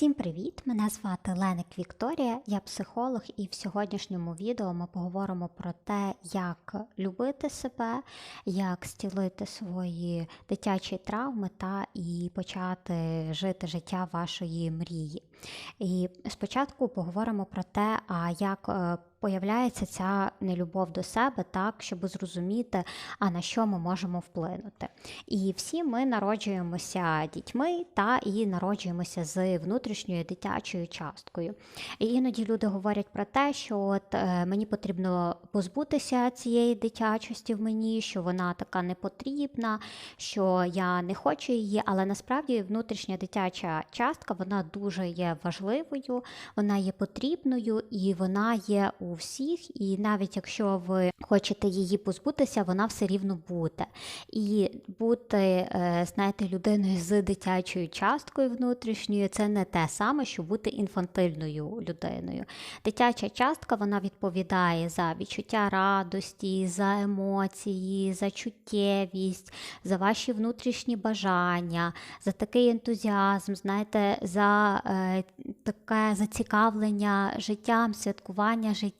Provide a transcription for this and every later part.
Всім привіт! Мене звати Леник Вікторія, я психолог, і в сьогоднішньому відео ми поговоримо про те, як любити себе, як стілити свої дитячі травми та і почати жити життя вашої мрії. І спочатку поговоримо про те, а як е, появляється ця нелюбов до себе, так, щоб зрозуміти, а на що ми можемо вплинути. І всі ми народжуємося дітьми та і народжуємося з внутрішньою дитячою часткою. І іноді люди говорять про те, що от е, мені потрібно позбутися цієї дитячості в мені, що вона така непотрібна, що я не хочу її, але насправді внутрішня дитяча частка вона дуже є важливою, вона є потрібною і вона є у всіх. І навіть якщо ви хочете її позбутися, вона все рівно буде. І бути, е, знаєте, людиною з дитячою часткою внутрішньою це не те саме, що бути інфантильною людиною. Дитяча частка вона відповідає за відчуття радості, за емоції, за чуттєвість, за ваші внутрішні бажання, за такий ентузіазм, знаєте, за е, таке зацікавлення життям, святкування життя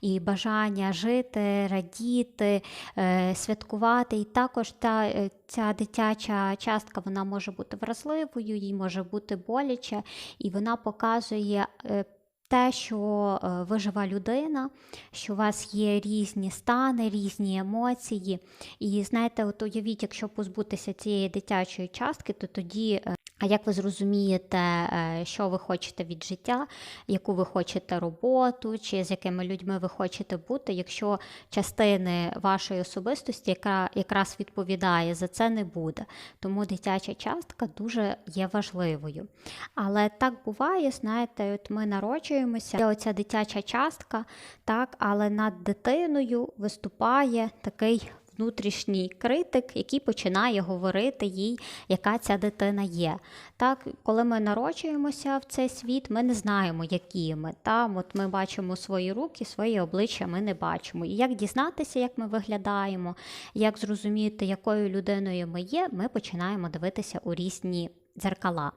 і бажання жити, радіти, е, святкувати. І також та, е, ця дитяча частка вона може бути вразливою, їй може бути боляче, і вона показує. е, те, що ви жива людина, що у вас є різні стани, різні емоції. І знаєте, от уявіть, якщо позбутися цієї дитячої частки, то тоді, а як ви зрозумієте, е, що ви хочете від життя, яку ви хочете роботу, чи з якими людьми ви хочете бути, якщо частини вашої особистості, яка якраз відповідає за це, не буде. Тому дитяча частка дуже є важливою. Але так буває, знаєте, от ми народжуємося, є оця дитяча частка, так, але над дитиною виступає такий внутрішній критик, який починає говорити їй, яка ця дитина є. Так, Коли ми народжуємося в цей світ, ми не знаємо, які ми. Там от Ми бачимо свої руки, свої обличчя ми не бачимо. І як дізнатися, як ми виглядаємо, як зрозуміти, якою людиною ми є, ми починаємо дивитися у різні дзеркала.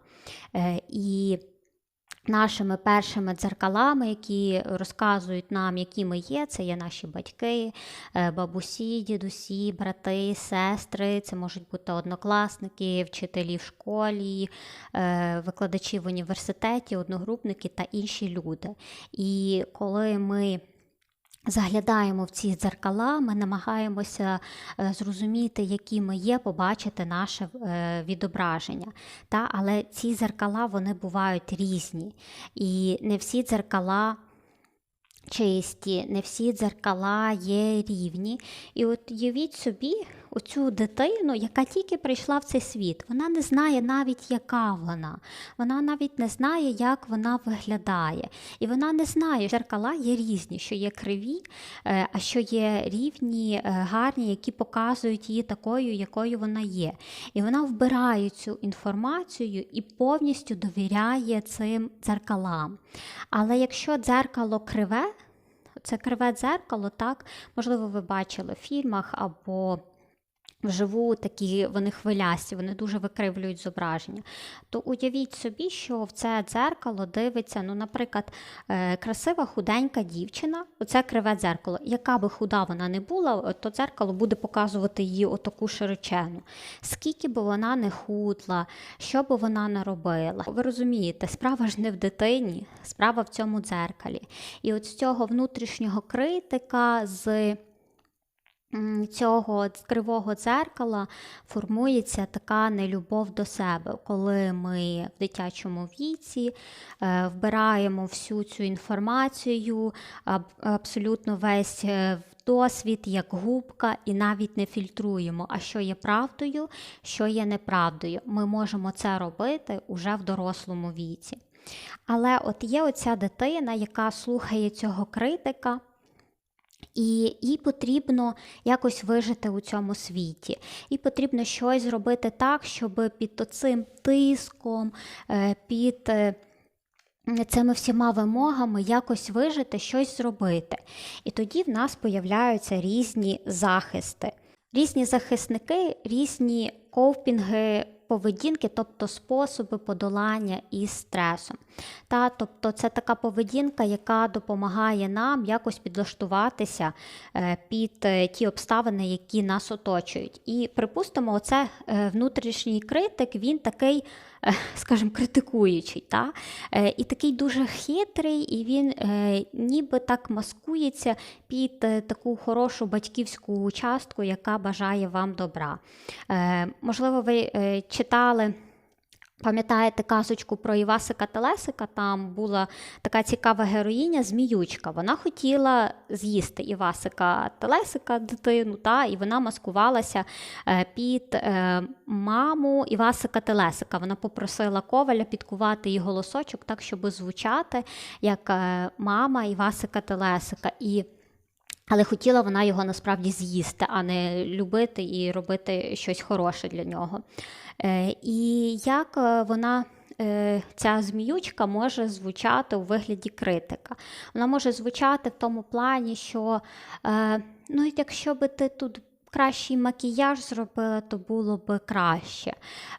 Е, І Нашими першими дзеркалами, які розказують нам, які ми є, це є наші батьки, е, бабусі, дідусі, брати, сестри, це можуть бути однокласники, вчителі в школі, е, викладачі в університеті, одногрупники та інші люди. І коли ми Заглядаємо в ці дзеркала, ми намагаємося е, зрозуміти, які ми є, побачити наше е, відображення. Та? Але ці дзеркала вони бувають різні. І не всі дзеркала чисті, не всі дзеркала є рівні. І от уявіть собі оцю дитину, яка тільки прийшла в цей світ. Вона не знає навіть, яка вона. Вона навіть не знає, як вона виглядає. І вона не знає, що дзеркала є різні, що є криві, е, а що є рівні, е, гарні, які показують її такою, якою вона є. І вона вбирає цю інформацію і повністю довіряє цим дзеркалам. Але якщо дзеркало криве, це криве дзеркало, так, можливо, ви бачили в фільмах або Вживу такі вони хвилясті, вони дуже викривлюють зображення. То уявіть собі, що в це дзеркало дивиться, ну, наприклад, е, красива худенька дівчина, оце криве дзеркало. Яка би худа вона не була, то дзеркало буде показувати її отаку широчену. Скільки би вона не худла, що би вона не робила. Ви розумієте, справа ж не в дитині, справа в цьому дзеркалі. І от з цього внутрішнього критика, з цього кривого дзеркала формується така нелюбов до себе, коли ми в дитячому віці е, вбираємо всю цю інформацію, абсолютно весь е, досвід, як губка, і навіть не фільтруємо, а що є правдою, що є неправдою. Ми можемо це робити уже в дорослому віці. Але от є оця дитина, яка слухає цього критика. І їй потрібно якось вижити у цьому світі. І потрібно щось зробити так, щоб під цим тиском, е, під е, цими всіма вимогами якось вижити, щось зробити. І тоді в нас появляються різні захисти. Різні захисники, різні ковпінги поведінки, тобто способи подолання із стресом. Та, Тобто це така поведінка, яка допомагає нам якось підлаштуватися е, під е, ті обставини, які нас оточують. І припустимо, оце е, внутрішній критик, він такий, скажімо, критикуючий. Та? І такий дуже хитрий, і він ніби так маскується під таку хорошу батьківську частку, яка бажає вам добра. Можливо, ви читали. Пам'ятаєте казочку про Івасика Телесика? Там була така цікава героїня Зміючка. Вона хотіла з'їсти Івасика Телесика, дитину, та, і вона маскувалася е, під е, маму Івасика Телесика. Вона попросила коваля підкувати її голосочок так, щоб звучати як е, мама Івасика Телесика. І але хотіла вона його насправді з'їсти, а не любити і робити щось хороше для нього. Е, і як е, вона. Е, ця зміючка може звучати у вигляді критика. Вона може звучати в тому плані, що ну, якщо би ти тут кращий макіяж зробила, то було б краще.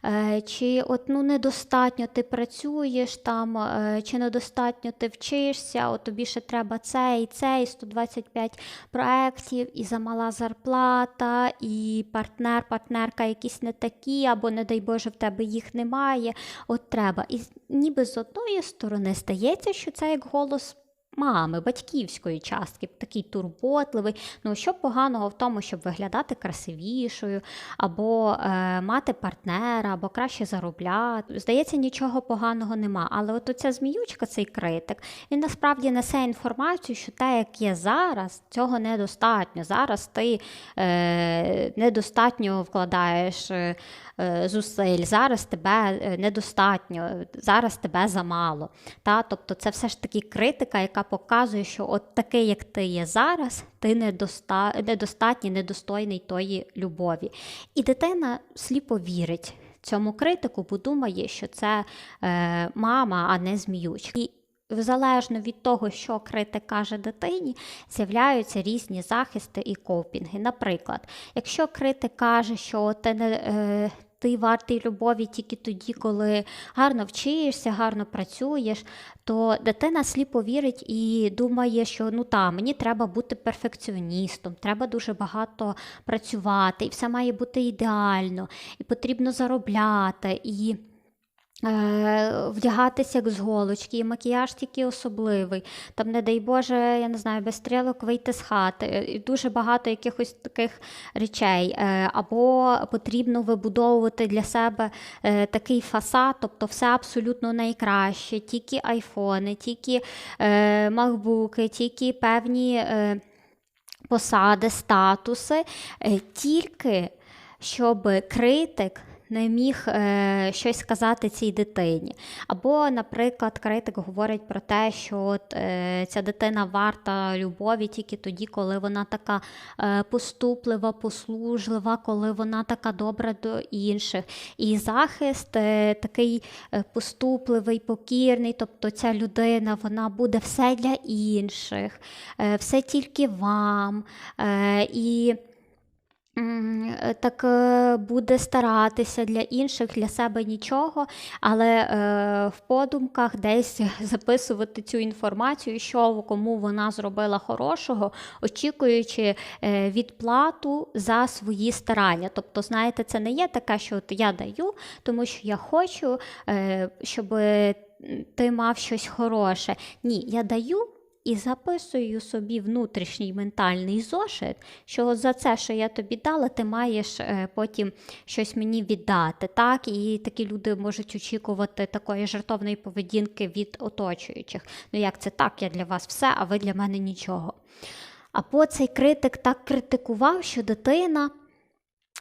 Е, чи от ну недостатньо ти працюєш там, е, чи недостатньо ти вчишся, от тобі ще треба це і це, і 125 проєктів, і замала зарплата, і партнер, партнерка якісь не такі, або, не дай Боже, в тебе їх немає. От треба. І ніби з одної сторони стається, що це як голос мами, батьківської частки, такий турботливий. Ну що поганого в тому, щоб виглядати красивішою, або е, мати партнера, або краще заробляти. Здається, нічого поганого нема. Але от оця зміючка, цей критик, він насправді несе інформацію, що те, як є зараз, цього недостатньо. Зараз ти е, недостатньо вкладаєш. Е, Е, зусиль, зараз тебе е, недостатньо, зараз тебе замало. Та? Тобто це все ж таки критика, яка показує, що от такий, як ти є зараз, ти недоста... недостатній, недостойний тої любові. І дитина сліпо вірить цьому критику, бо думає, що це е, мама, а не зміючка. І Залежно від того, що критик каже дитині, з'являються різні захисти і копінги. Наприклад, якщо критик каже, що ти не е, ти вартий любові тільки тоді, коли гарно вчишся, гарно працюєш, то дитина сліпо вірить і думає, що ну та, мені треба бути перфекціоністом, треба дуже багато працювати, і все має бути ідеально, і потрібно заробляти. і... Е, вдягатися як з голочки, і макіяж тільки особливий. Там, не дай Боже, я не знаю, без стрілок вийти з хати. І Дуже багато якихось таких речей. Е, або потрібно вибудовувати для себе е, такий фасад, тобто все абсолютно найкраще, тільки айфони, тільки макбуки, тільки певні посади, статуси, тільки щоб критик не міг е, щось сказати цій дитині. Або, наприклад, критик говорить про те, що от, е, ця дитина варта любові тільки тоді, коли вона така е, поступлива, послужлива, коли вона така добра до інших. І захист е, такий е, поступливий, покірний, тобто ця людина вона буде все для інших, е, все тільки вам. Е, і так е, буде старатися для інших, для себе нічого, але е, в подумках десь записувати цю інформацію, що кому вона зробила хорошого, очікуючи відплату за свої старання. Тобто, знаєте, це не є таке, що от я даю, тому що я хочу, щоб ти мав щось хороше. Ні, я даю і записую собі внутрішній ментальний зошит, що за це, що я тобі дала, ти маєш е, потім щось мені віддати. Так? І такі люди можуть очікувати такої жартовної поведінки від оточуючих. Ну як це так, я для вас все, а ви для мене нічого. Або цей критик так критикував, що дитина.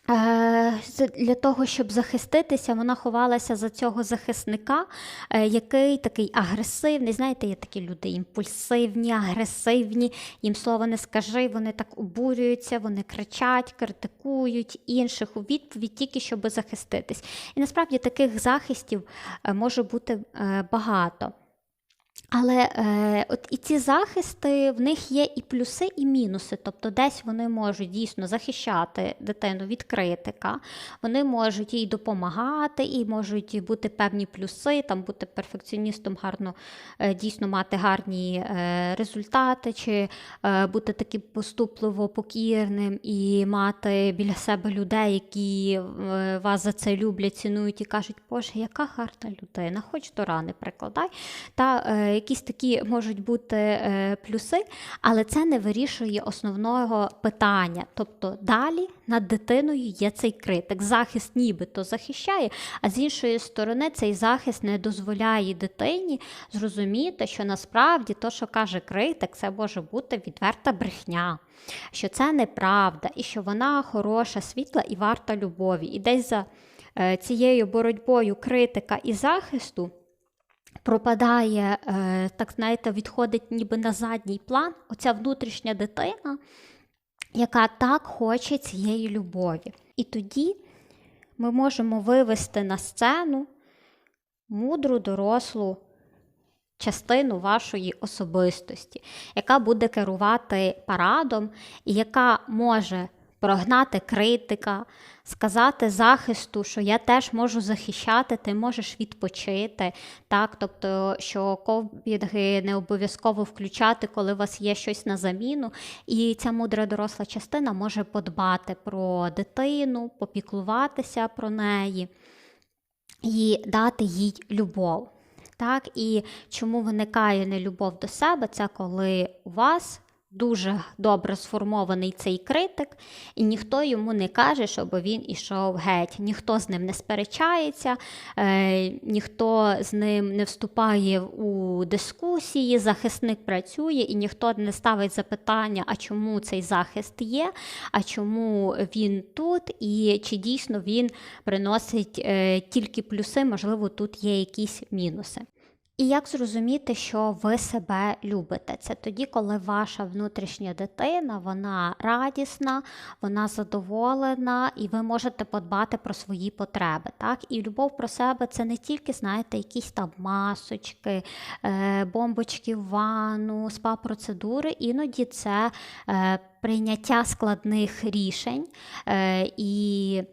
Е, для того, щоб захиститися, вона ховалася за цього захисника, е, який такий агресивний. Знаєте, є такі люди імпульсивні, агресивні, їм слово не скажи, вони так обурюються, вони кричать, критикують інших у відповідь тільки щоб захиститись. І насправді таких захистів е, може бути багато. Але е, от і ці захисти, в них є і плюси, і мінуси. Тобто, десь вони можуть дійсно захищати дитину від критика, вони можуть їй допомагати, і можуть бути певні плюси, там бути перфекціоністом, гарно е, дійсно мати гарні е, результати, чи е, бути таким поступливо покірним і мати біля себе людей, які е, вас за це люблять, цінують і кажуть, Боже, яка гарна людина, хоч до рани прикладай. Та, е, якісь такі можуть бути е, плюси, але це не вирішує основного питання. Тобто далі над дитиною є цей критик. Захист нібито захищає, а з іншої сторони, цей захист не дозволяє дитині зрозуміти, що насправді то, що каже критик, це може бути відверта брехня. Що це неправда, і що вона хороша, світла і варта любові. І десь за е, цією боротьбою критика і захисту пропадає, е, так знаєте, відходить ніби на задній план оця внутрішня дитина, яка так хоче цієї любові. І тоді ми можемо вивести на сцену мудру, дорослу частину вашої особистості, яка буде керувати парадом і яка може прогнати критика, сказати захисту, що я теж можу захищати, ти можеш відпочити. Так? Тобто, що ковбінги не обов'язково включати, коли у вас є щось на заміну. І ця мудра доросла частина може подбати про дитину, попіклуватися про неї і дати їй любов. Так, І чому виникає нелюбов до себе, це коли у вас дуже добре сформований цей критик, і ніхто йому не каже, щоб він ішов геть. Ніхто з ним не сперечається, е, ніхто з ним не вступає у дискусії, захисник працює, і ніхто не ставить запитання, а чому цей захист є, а чому він тут, і чи дійсно він приносить е, тільки плюси, можливо, тут є якісь мінуси. І як зрозуміти, що ви себе любите? Це тоді, коли ваша внутрішня дитина, вона радісна, вона задоволена, і ви можете подбати про свої потреби. Так? І любов про себе це не тільки, знаєте, якісь там масочки, е, бомбочки в ванну, спа-процедури, іноді це е, прийняття складних рішень е, і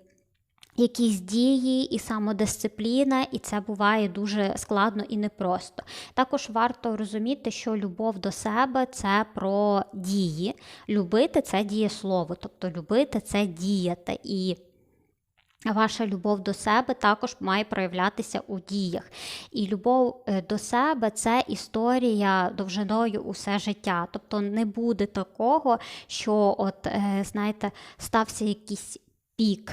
якісь дії і самодисципліна, і це буває дуже складно і непросто. Також варто розуміти, що любов до себе це про дії. Любити це дієслово, тобто любити це діяти. І Ваша любов до себе також має проявлятися у діях. І любов е, до себе це історія довжиною усе життя. Тобто не буде такого, що, от, е, знаєте, стався якийсь пік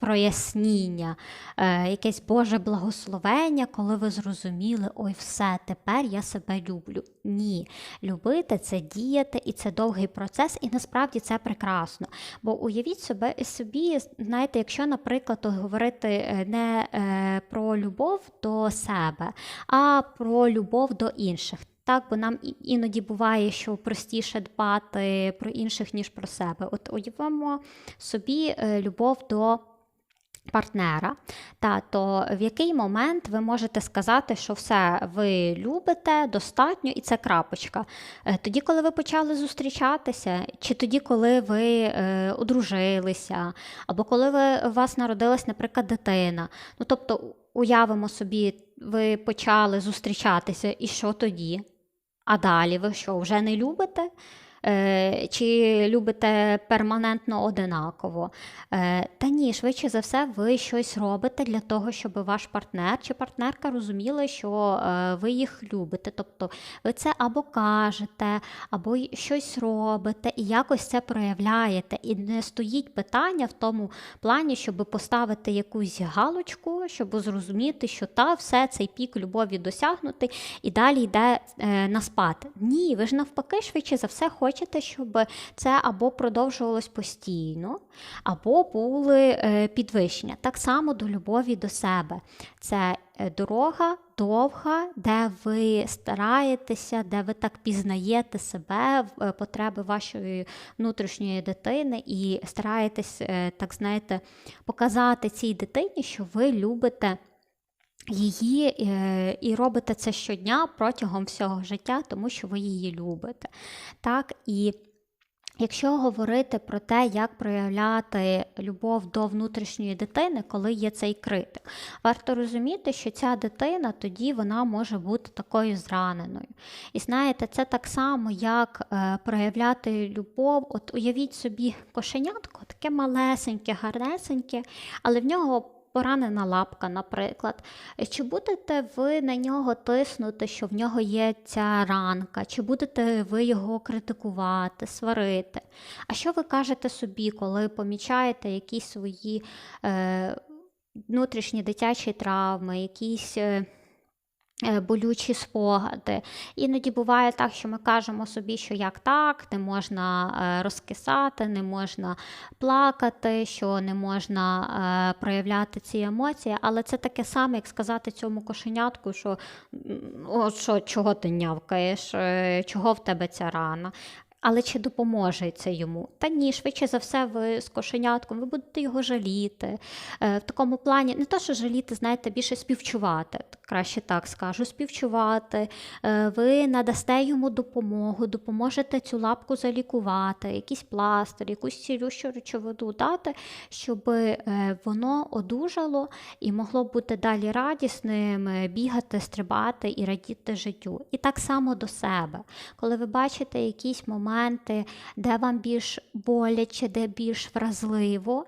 проясніння, е, якесь Боже благословення, коли ви зрозуміли, ой, все, тепер я себе люблю. Ні. Любити це діяти, і це довгий процес, і насправді це прекрасно. Бо уявіть себе собі, знаєте, якщо, наприклад, говорити е, не е, про любов до себе, а про любов до інших. Так, бо нам іноді буває, що простіше дбати про інших, ніж про себе. От уявимо собі любов до партнера, та, то в який момент ви можете сказати, що все ви любите достатньо і це крапочка. Е, тоді, коли ви почали зустрічатися, чи тоді, коли ви е, одружилися, або коли ви, у вас народилась, наприклад, дитина. Ну, Тобто, уявимо собі, ви почали зустрічатися, і що тоді? А далі ви що, вже не любите? Е, чи любите перманентно одинаково. Е, та ні, швидше за все, ви щось робите для того, щоб ваш партнер чи партнерка розуміли, що е, ви їх любите. Тобто ви це або кажете, або щось робите, і якось це проявляєте. І не стоїть питання в тому плані, щоб поставити якусь галочку, щоб зрозуміти, що та все цей пік любові досягнутий і далі йде на спад. Ні, ви ж навпаки, швидше за все, хочете хочете, щоб це або продовжувалось постійно, або були е, підвищення. Так само до любові до себе. Це е, дорога довга, де ви стараєтеся, де ви так пізнаєте себе, е, потреби вашої внутрішньої дитини, і стараєтесь, так знаєте, показати цій дитині, що ви любите її е, і робите це щодня протягом всього життя, тому що ви її любите. Так? І Якщо говорити про те, як проявляти любов до внутрішньої дитини, коли є цей критик, варто розуміти, що ця дитина тоді вона може бути такою зраненою. І знаєте, це так само, як е, проявляти любов. От уявіть собі кошенятко, таке малесеньке, гарнесеньке, але в нього поранена лапка, наприклад. Чи будете ви на нього тиснути, що в нього є ця ранка, чи будете ви його критикувати, сварити? А що ви кажете собі, коли помічаєте якісь свої е, внутрішні дитячі травми, якісь. Е, болючі спогади. Іноді буває так, що ми кажемо собі, що як так, не можна е, розкисати, не можна плакати, що не можна е, проявляти ці емоції, але це таке саме, як сказати цьому кошенятку, що що, чого ти нявкаєш, чого в тебе ця рана. Але чи допоможе це йому? Та ні, швидше за все, ви з кошенятком, ви будете його жаліти. В такому плані, не то, що жаліти, знаєте, більше співчувати краще так скажу, співчувати, е, ви надасте йому допомогу, допоможете цю лапку залікувати, якийсь пластир, якусь цілющу речовину дати, щоб е, воно одужало і могло бути далі радісним, е, бігати, стрибати і радіти життю. І так само до себе. Коли ви бачите якісь моменти, де вам більш боляче, де більш вразливо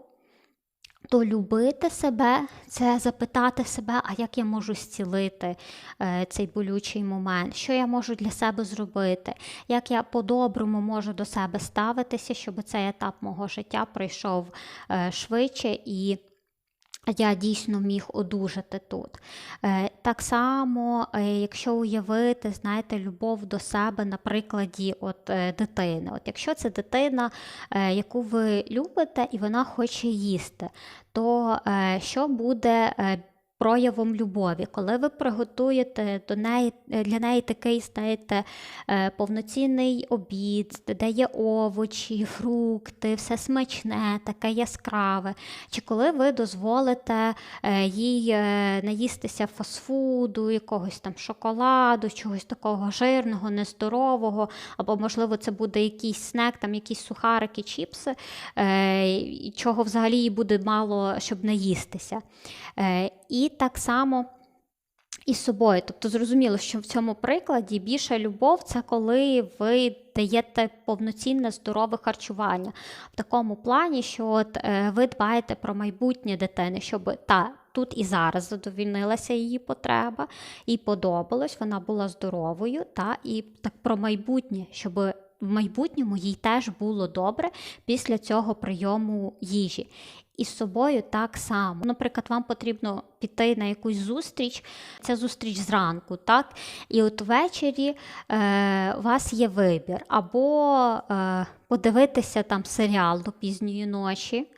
то любити себе це запитати себе, а як я можу зцілити е, цей болючий момент, що я можу для себе зробити, як я по-доброму можу до себе ставитися, щоб цей етап мого життя пройшов е, швидше і я дійсно міг одужати тут. Е, так само, е, якщо уявити, знаєте, любов до себе на прикладі от, е, дитини. От Якщо це дитина, яку ви любите і вона хоче їсти, то що буде проявом любові. Коли ви приготуєте до неї, для неї такий, знаєте, е, повноцінний обід, де є овочі, фрукти, все смачне, таке яскраве. Чи коли ви дозволите е, їй е, наїстися фастфуду, якогось там шоколаду, чогось такого жирного, нездорового, або, можливо, це буде якийсь снек, там якісь сухарики, чіпси, чого взагалі буде мало, щоб наїстися. І так само із собою. Тобто, зрозуміло, що в цьому прикладі більша любов це коли ви даєте повноцінне здорове харчування. В такому плані, що от е, ви дбаєте про майбутнє дитини, щоб та. Тут і зараз задовільнилася її потреба, і подобалось, вона була здоровою, та і так про майбутнє, щоб в майбутньому їй теж було добре після цього прийому їжі і з собою так само. Наприклад, вам потрібно піти на якусь зустріч, це зустріч зранку, так? І от ввечері е, у вас є вибір, або е, подивитися там серіал до пізньої ночі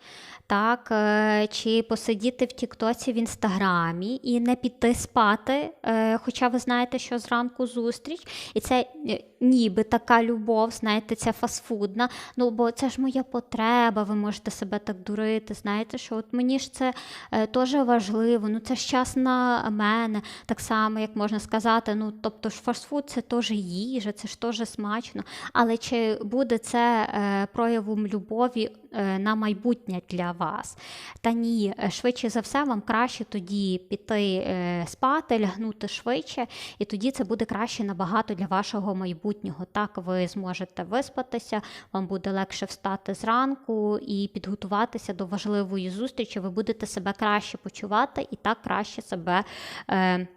так, е, чи посидіти в Тіктоці в Інстаграмі і не піти спати, е, хоча ви знаєте, що зранку зустріч, і це е, ніби така любов, знаєте, ця фастфудна. Ну, бо це ж моя потреба, ви можете себе так дурити. Знаєте, що от мені ж це теж важливо, ну це ж час на мене, так само, як можна сказати, ну тобто ж фастфуд це теж їжа, це ж теж смачно. Але чи буде це проявом любові на майбутнє для вас. Та ні, е, швидше за все, вам краще тоді піти е, спати, лягнути швидше, і тоді це буде краще набагато для вашого майбутнього. Так ви зможете виспатися, вам буде легше встати зранку і підготуватися до важливої зустрічі. Ви будете себе краще почувати і так краще себе. Е,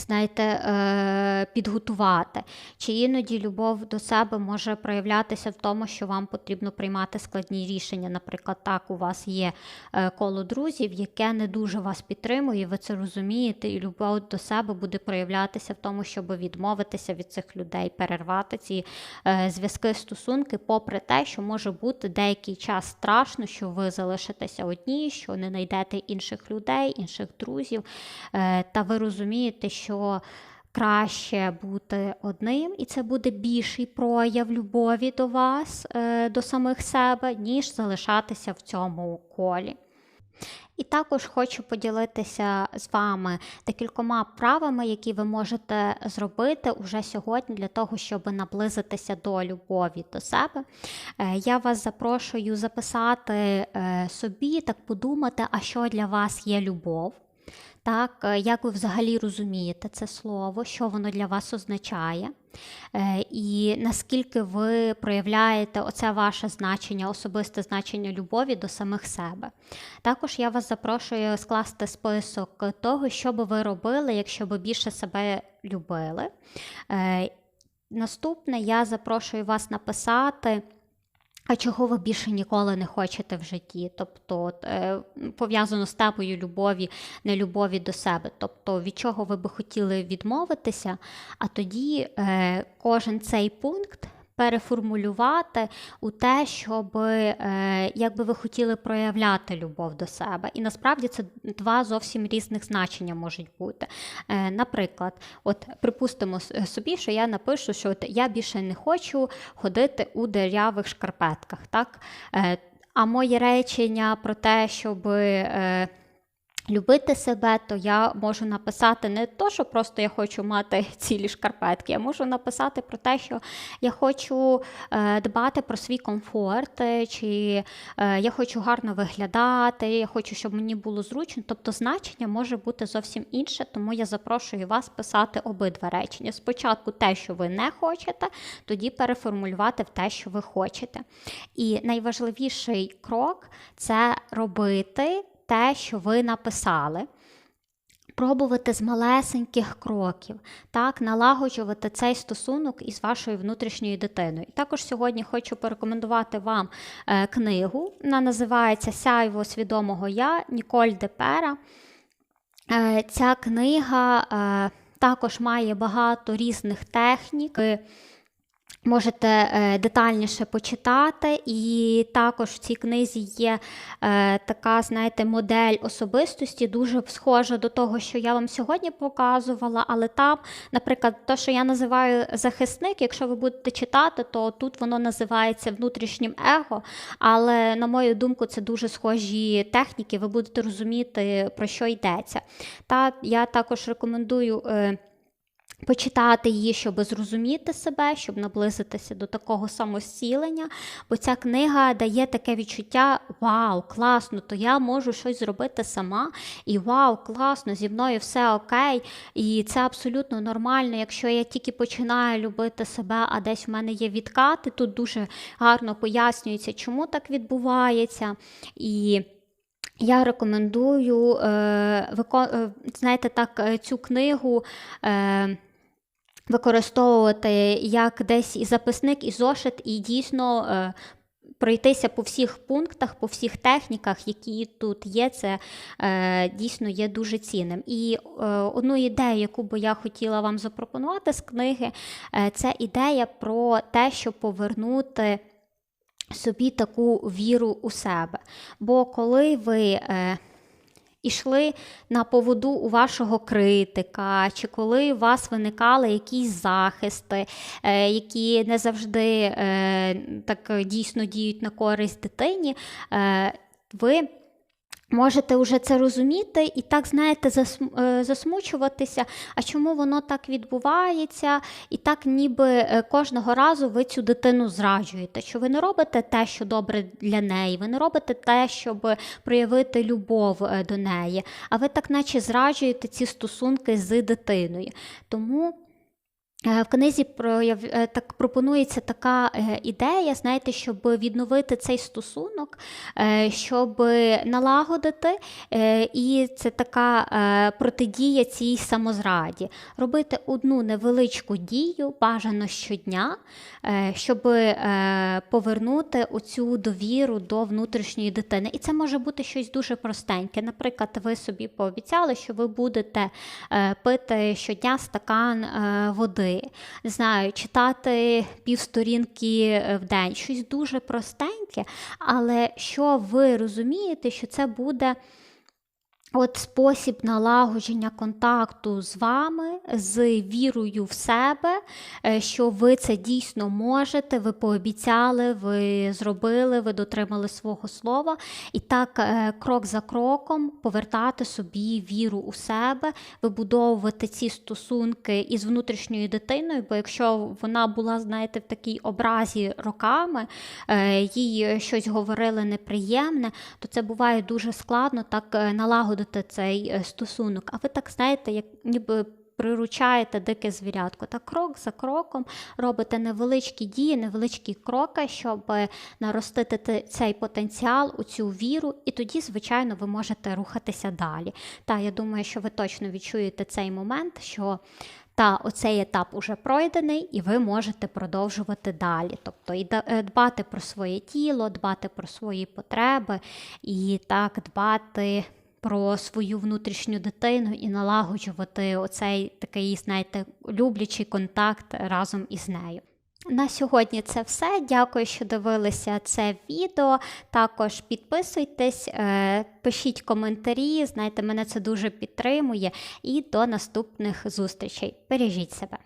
знаєте, е, підготувати. Чи іноді любов до себе може проявлятися в тому, що вам потрібно приймати складні рішення. Наприклад, так, у вас є е, коло друзів, яке не дуже вас підтримує, ви це розумієте, і любов до себе буде проявлятися в тому, щоб відмовитися від цих людей, перервати ці е, зв'язки, стосунки, попри те, що може бути деякий час страшно, що ви залишитеся одні, що не знайдете інших людей, інших друзів, та ви розумієте, що що краще бути одним, і це буде більший прояв любові до вас, е, до самих себе, ніж залишатися в цьому колі. І також хочу поділитися з вами декількома правами, які ви можете зробити уже сьогодні для того, щоб наблизитися до любові до себе. Е, я вас запрошую записати е, собі, так подумати, а що для вас є любов. Так, е, як ви взагалі розумієте це слово, що воно для вас означає, е, і наскільки ви проявляєте оце ваше значення, особисте значення любові до самих себе. Також я вас запрошую скласти список того, що би ви робили, якщо б більше себе любили. Е, наступне я запрошую вас написати. А чого ви більше ніколи не хочете в житті? Тобто е, пов'язано з темою любові, нелюбові до себе. Тобто від чого ви би хотіли відмовитися, а тоді е, кожен цей пункт переформулювати у те, щоб е, якби ви хотіли проявляти любов до себе. І насправді це два зовсім різних значення можуть бути. Е, наприклад, от припустимо собі, що я напишу, що от я більше не хочу ходити у дерявих шкарпетках. так? Е, а моє речення про те, щоб любити себе, то я можу написати не то, що просто я хочу мати цілі шкарпетки. Я можу написати про те, що я хочу е, дбати про свій комфорт, е, чи е, я хочу гарно виглядати, я хочу, щоб мені було зручно. Тобто значення може бути зовсім інше, тому я запрошую вас писати обидва речення. Спочатку те, що ви не хочете, тоді переформулювати в те, що ви хочете. І найважливіший крок це робити те, що ви написали. Пробувати з малесеньких кроків, так, налагоджувати цей стосунок із вашою внутрішньою дитиною. І також сьогодні хочу порекомендувати вам е, книгу. Вона називається Сяйво свідомого Я Ніколь Депера. Е, ця книга е, також має багато різних технік. Можете е, детальніше почитати, і також в цій книзі є е, така, знаєте, модель особистості, дуже схожа до того, що я вам сьогодні показувала. Але там, наприклад, те, що я називаю захисник, якщо ви будете читати, то тут воно називається внутрішнім его. Але, на мою думку, це дуже схожі техніки, ви будете розуміти, про що йдеться. Та я також рекомендую. Е, Почитати її, щоб зрозуміти себе, щоб наблизитися до такого самосілення. Бо ця книга дає таке відчуття: Вау, класно, то я можу щось зробити сама. І вау, класно, зі мною все окей. І це абсолютно нормально. Якщо я тільки починаю любити себе, а десь в мене є відкати, тут дуже гарно пояснюється, чому так відбувається. І я рекомендую е, викон... знаєте, так, е, цю книгу. Використовувати як десь і записник, і зошит, і дійсно е, пройтися по всіх пунктах, по всіх техніках, які тут є, це е, дійсно є дуже цінним. І е, одну ідею, яку би я хотіла вам запропонувати з книги, е, це ідея про те, щоб повернути. Собі таку віру у себе. Бо коли ви е, ішли на поводу у вашого критика, чи коли у вас виникали якісь захисти, е, які не завжди е, так дійсно діють на користь дитині, е, ви Можете вже це розуміти і так, знаєте, е, засмучуватися, а чому воно так відбувається, і так ніби е, кожного разу ви цю дитину зраджуєте, що ви не робите те, що добре для неї, ви не робите те, щоб проявити любов е, до неї, а ви так наче зраджуєте ці стосунки з дитиною. Тому в книзі. Е, так пропонується така е, ідея, знаєте, щоб відновити цей стосунок, щоб налагодити, і це така протидія цій самозраді. Робити одну невеличку дію, бажано щодня, щоб повернути оцю довіру до внутрішньої дитини. І це може бути щось дуже простеньке. Наприклад, ви собі пообіцяли, що ви будете пити щодня стакан води не знаю, читати півсторінки е, в день, щось дуже простеньке, але що ви розумієте, що це буде От спосіб налагодження контакту з вами, з вірою в себе, е, що ви це дійсно можете, ви пообіцяли, ви зробили, ви дотримали свого слова. І так, е, крок за кроком, повертати собі віру у себе, вибудовувати ці стосунки із внутрішньою дитиною. Бо якщо вона була, знаєте, в такій образі роками, е, їй щось говорили неприємне, то це буває дуже складно так е, налагодити цей е, стосунок. А ви так знаєте, як ніби. Приручаєте дике звірятко та крок за кроком робите невеличкі дії, невеличкі кроки, щоб е, наростити цей потенціал, у цю віру, і тоді, звичайно, ви можете рухатися далі. Та я думаю, що ви точно відчуєте цей момент, що та оцей етап уже пройдений, і ви можете продовжувати далі. Тобто і е, дбати про своє тіло, дбати про свої потреби і так дбати про свою внутрішню дитину і налагоджувати оцей такий, знаєте, люблячий контакт разом із нею. На сьогодні це все. Дякую, що дивилися це відео. Також підписуйтесь, е, пишіть коментарі. Знаєте, мене це дуже підтримує. І до наступних зустрічей. Бережіть себе.